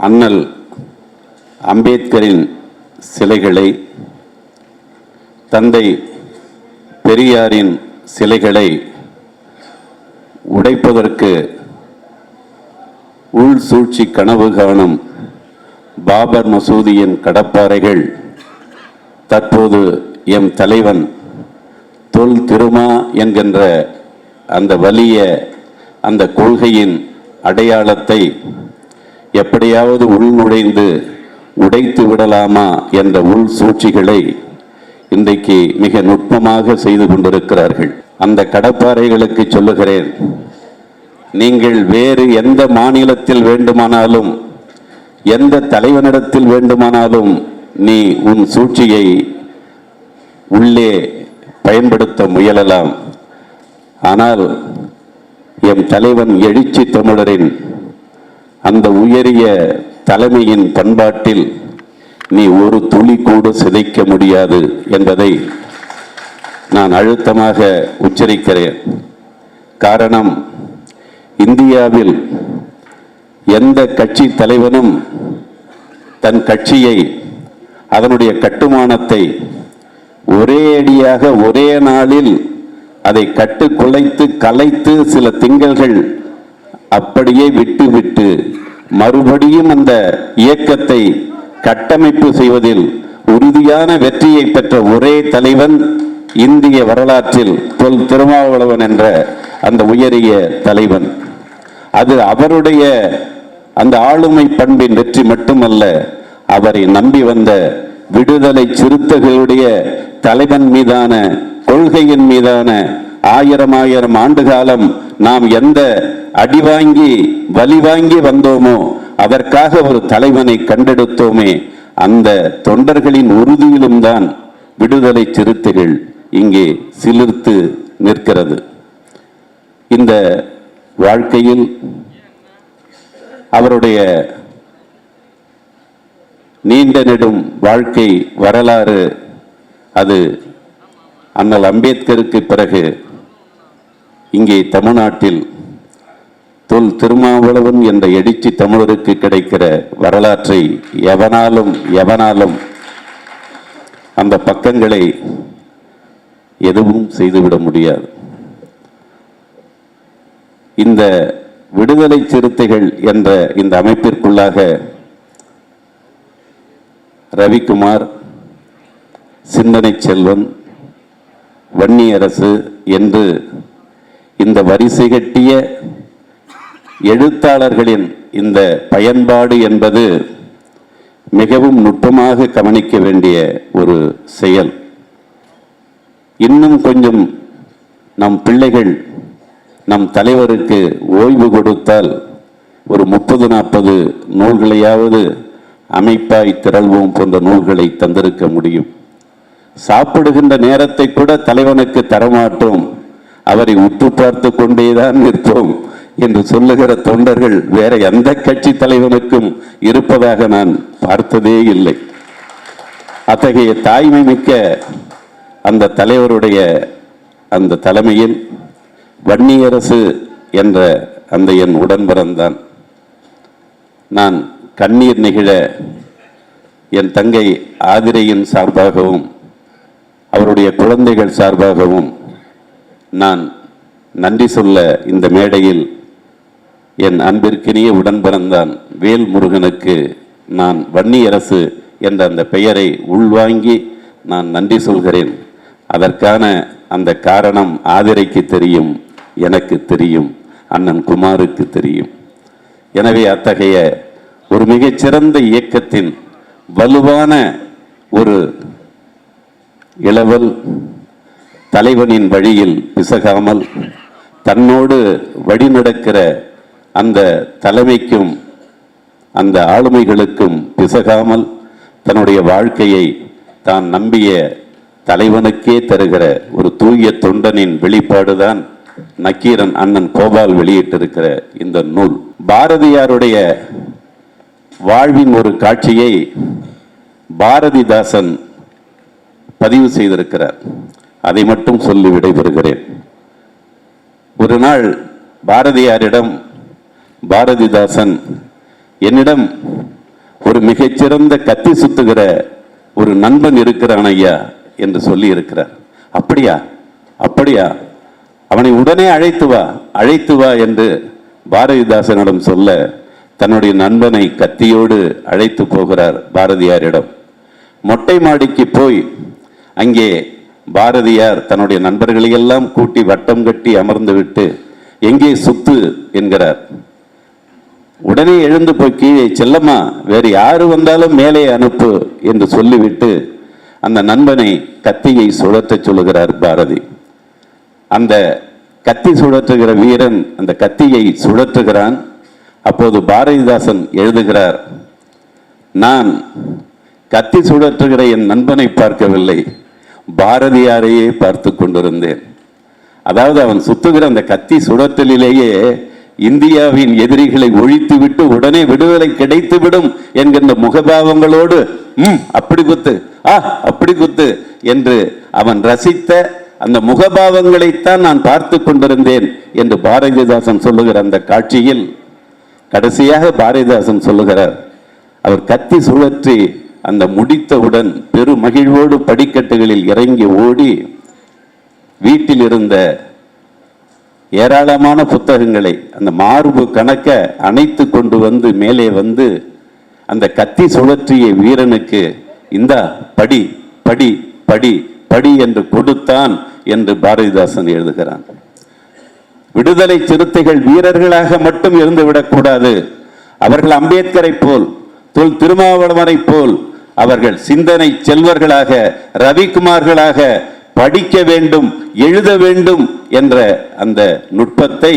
அண்ணல் அம்பேத்கரின் சிலைகளை தந்தை பெரியாரின் சிலைகளை உடைப்பதற்கு உள் சூழ்ச்சி கனவு காணும் பாபர் மசூதியின் கடப்பாறைகள் தற்போது எம் தலைவன் தொல் திருமா என்கின்ற அந்த வலிய அந்த கொள்கையின் அடையாளத்தை எப்படியாவது உள்நுழைந்து உடைத்து விடலாமா என்ற உள் சூழ்ச்சிகளை இன்றைக்கு மிக நுட்பமாக செய்து கொண்டிருக்கிறார்கள். அந்த கடப்பாறைகளுக்கு சொல்லுகிறேன் நீங்கள் வேறு எந்த மாநிலத்தில் வேண்டுமானாலும் எந்த தலைவனிடத்தில் வேண்டுமானாலும் நீ உன் சூழ்ச்சியை உள்ளே பயன்படுத்த முயலலாம். ஆனால் எம் தலைவன் எழுச்சி தமிழரின் அந்த உயரிய தலைமையின் பண்பாட்டில் நீ ஒரு துளி கூட சிதைக்க முடியாது என்பதை நான் அழுத்தமாக உச்சரிக்கிறேன். காரணம் இந்தியாவில் எந்த கட்சி தலைவனும் தன் கட்சியை அதனுடைய கட்டுமானத்தை ஒரே அடியாக ஒரே நாளில் அதை கட்டு குலைத்து கலைத்து சில திங்கள்கள் அப்படியே விட்டுவிட்டு மறுபடியும் அந்த இயக்கத்தை கட்டமைப்பு செய்வதில் உறுதியான வெற்றியை பெற்ற ஒரே தலைவன் இந்திய வரலாற்றில் தொல் திருமாவளவன் என்ற அந்த உயரிய தலைவன். அது அவருடைய அந்த ஆளுமை பண்பின் வெற்றி மட்டுமல்ல அவரை நம்பி வந்த விடுதலை சிறுத்தைகளுடைய தலைவன் மீதான கொள்கையின் மீதான ஆயிரம் ஆயிரம் ஆண்டு காலம் நாம் எந்த அடி வாங்கி வலி வாங்கி வந்தோமோ அதற்காக ஒரு தலைவனை கண்டெடுத்தோமே அந்த தொண்டர்களின் உறுதியிலும் தான் விடுதலை சிறுத்தைகள் இங்கே சிலிர்த்து நிற்கிறது. இந்த வாழ்க்கையில் அவருடைய நீண்ட நெடும் வாழ்க்கை வரலாறு அது அண்ணல் அம்பேத்கருக்கு பிறகு இங்கே தமிழ்நாட்டில் தொல் திருமாவளவன் என்ற எழுச்சி தமிழருக்கு கிடைக்கிற வரலாற்றை எவனாலும் எவனாலும் அந்த பக்கங்களை எதுவும் செய்துவிட முடியாது. இந்த விடுதலை சிறுத்தைகள் என்ற இந்த அமைப்பிற்குள்ளாக ரவிக்குமார் சிந்தனை செல்வன் வன்னியரசு என்று இந்த வரிசை கட்டிய எழுத்தாளர்களின் இந்த பயன்பாடு என்பது மிகவும் நுட்பமாக கவனிக்க வேண்டிய ஒரு செயல். இன்னும் கொஞ்சம் நம் பிள்ளைகள் நம் தலைவருக்கு ஓய்வு கொடுத்தால் ஒரு முப்பது நாற்பது நூல்களையாவது அமைப்பாய் திரள்வோம் போன்ற நூல்களை தந்திருக்க முடியும். சாப்பிடுகின்ற நேரத்தை கூட தலைவனுக்கு தரமாட்டோம். அவரை உற்று பார்த்து கொண்டேதான் நிற்போம். என்று சொல்லுகிற தொண்டர்கள் வேற எந்த கட்சி தலைவனுக்கும் இருப்பதாக நான் பார்த்ததே இல்லை. அத்தகைய தாய்மை மிக்க அந்த தலைவருடைய அந்த தலைமையில் வன்னியரசு என்ற அந்த என் உடன்பிறந்தான். நான் கண்ணீர் நிகழ என் தங்கை ஆதிரையின் சார்பாகவும் அவருடைய குழந்தைகள் சார்பாகவும் நான் நன்றி சொல்ல இந்த மேடையில் என் அன்பிற்கினிய உடன்பிறந்தான் வேல் முருகனுக்கு நான் வன்னியரசு என்ற அந்த பெயரை உள்வாங்கி நான் நன்றி சொல்கிறேன். அதற்கான அந்த காரணம் ஆதிரைக்கு தெரியும் எனக்கு தெரியும் அண்ணன் குமாருக்கு தெரியும். எனவே அத்தகைய ஒரு மிகச்சிறந்த இயக்கத்தின் வலுவான ஒரு இளவல் தலைவனின் வழியில் பிசகாமல் தன்னோடு வழிநடக்கிற அந்த தலைமைக்கும் அந்த ஆளுமைகளுக்கும் பிசகாமல் தன்னுடைய வாழ்க்கையை தான் நம்பிய தலைவனுக்கே தருகிற ஒரு தூய தொண்டனின் வெளிப்பாடுதான் நக்கீரன் அண்ணன் கோபால் வெளியிட்டிருக்கிற இந்த நூல். பாரதியாருடைய வாழ்வின் ஒரு காட்சியை பாரதிதாசன் பதிவு செய்திருக்கிறார். அதை மட்டும் சொல்லி விடைபெறுகிறேன். ஒரு நாள் பாரதியாரிடம் பாரதிதாசன் என்னிடம் ஒரு மிகச்சிறந்த கத்தி சுத்துகிற ஒரு நண்பன் இருக்கிறான் ஐயா என்று சொல்லி இருக்கிறார். அப்படியா? அப்படியா? அவனை உடனே அழைத்து வா அழைத்து வா என்று பாரதிதாசனிடம் சொல்ல தன்னுடைய நண்பனை கத்தியோடு அழைத்து போகிறார் பாரதியாரிடம். மொட்டை மாடிக்கு போய் அங்கே பாரதியார் தன்னுடைய நண்பர்களையெல்லாம் கூட்டி வட்டம் கட்டி அமர்ந்து விட்டு எங்கே சுத்து என்கிறார். உடனே எழுந்து போய் கீழே செல்லம்மா வேறு யாரு வந்தாலும் மேலே அனுப்பு என்று சொல்லிவிட்டு அந்த நண்பனை கத்தியை சுழற்றச் சொல்லுகிறார் பாரதி. அந்த கத்தி சுழற்றுகிற வீரன் அந்த கத்தியை சுழற்றுகிறான். அப்போது பாரதிதாசன் எழுதுகிறார் நான் கத்தி சுழற்றுகிற என் நண்பனை பார்க்கவில்லை. பாரதியாரையே பார்த்து கொண்டிருந்தேன். அதாவது அவன் சுத்துகிற அந்த கத்தி சுழற்றலிலேயே இந்தியாவின் எதிரிகளை ஒழித்துவிட்டு உடனே விடுதலை கிடைத்துவிடும் என்கின்ற முகபாவங்களோடு ம் அப்படி குத்து ஆ அப்படி குத்து என்று அவன் ரசித்த அந்த முகபாவங்களைத்தான் நான் பார்த்து கொண்டிருந்தேன் என்று பாரதிதாசன் சொல்லுகிற அந்த காட்சியில். கடைசியாக பாரதிதாசன் சொல்லுகிறார் அவர் கத்தி சுழற்றி அந்த முடித்தவுடன் பெரு மகிழ்வோடு படிக்கட்டுகளில் இறங்கி ஓடி வீட்டில் இருந்த ஏராளமான புத்தகங்களை அந்த மார்பு கணக்க அணைத்து கொண்டு வந்து மேலே வந்து அந்த கத்தி சுழற்றிய வீரனுக்கு இந்த படி படி படி படி என்று கொடுத்தான் என்று பாரதிதாசன் எழுதுகிறான். விடுதலை சிறுத்தைகள் வீரர்களாக மட்டும் இருந்து விடக்கூடாது. அவர்கள் அம்பேத்கரை போல் தொல் திருமாவளவனை போல் அவர்கள் சிந்தனை செல்வர்களாக ரவிக்குமார்களாக படிக்க வேண்டும் எழுத வேண்டும் என்ற அந்த நுட்பத்தை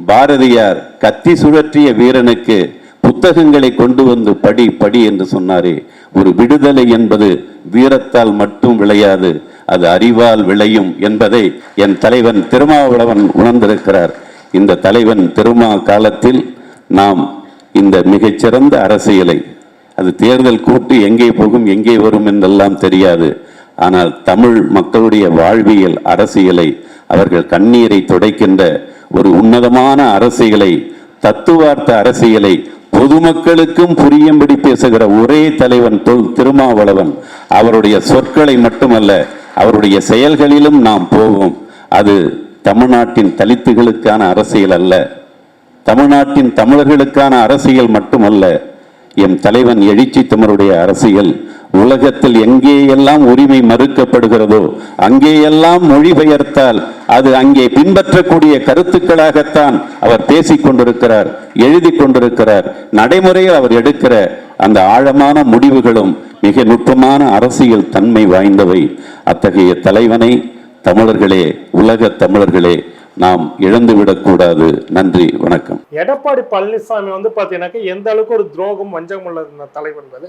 பாரதியார் கத்தி சுழற்றிய வீரனுக்கு புத்தகங்களை கொண்டு வந்து படி படி என்று சொன்னாரே. ஒரு விடுதலை என்பது வீரத்தால் மட்டும் விளையாது அது அறிவால் விளையும் என்பதை என் தலைவன் திருமாவளவன் உணர்ந்திருக்கிறார். இந்த தலைவன் திருமா காலத்தில் நாம் இந்த மிகச்சிறந்த அரசியலை அது தேர்தல் கூட்டு எங்கே போகும் எங்கே வரும் என்றெல்லாம் தெரியாது. ஆனால் தமிழ் மக்களுடைய வாழ்வியல் அரசியலை அவர்கள் கண்ணீரை துடைக்கின்ற ஒரு உன்னதமான அரசியலை தத்துவார்த்த அரசியலை பொதுமக்களுக்கும் புரியும்படி பேசுகிற ஒரே தலைவன் தொல் திருமாவளவன். அவருடைய சொற்களை மட்டுமல்ல அவருடைய செயல்களிலும் நாம் போவோம். அது தமிழ்நாட்டின் தலித்துகளுக்கான அரசியல் அல்ல. தமிழ்நாட்டின் தமிழர்களுக்கான அரசியல் மட்டுமல்ல எம் தலைவன் எழுச்சி தமிழுடைய அரசியல் உலகத்தில் எங்கேயெல்லாம் உரிமை மறுக்கப்படுகிறதோ அங்கேயெல்லாம் மொழிபெயர்த்தால் அது அங்கே பின்பற்றக்கூடிய கருத்துக்களாகத்தான் அவர் பேசிக் கொண்டிருக்கிறார் எழுதி கொண்டிருக்கிறார் நடைமுறையில் அவர் எடுக்கிற அந்த ஆழமான முடிவுகளும் மிக நுட்பமான அரசியல் தன்மை வாய்ந்தவை. அத்தகைய தலைவனை தமிழர்களே உலக தமிழர்களே நாம் இழந்துவிடக்கூடாது நன்றி வணக்கம். எடப்பாடி பழனிசாமி வந்து பாத்தீங்கன்னாக்க எந்த அளவுக்கு ஒரு துரோகம் வஞ்சகம் உள்ள தலைவர்ன்றது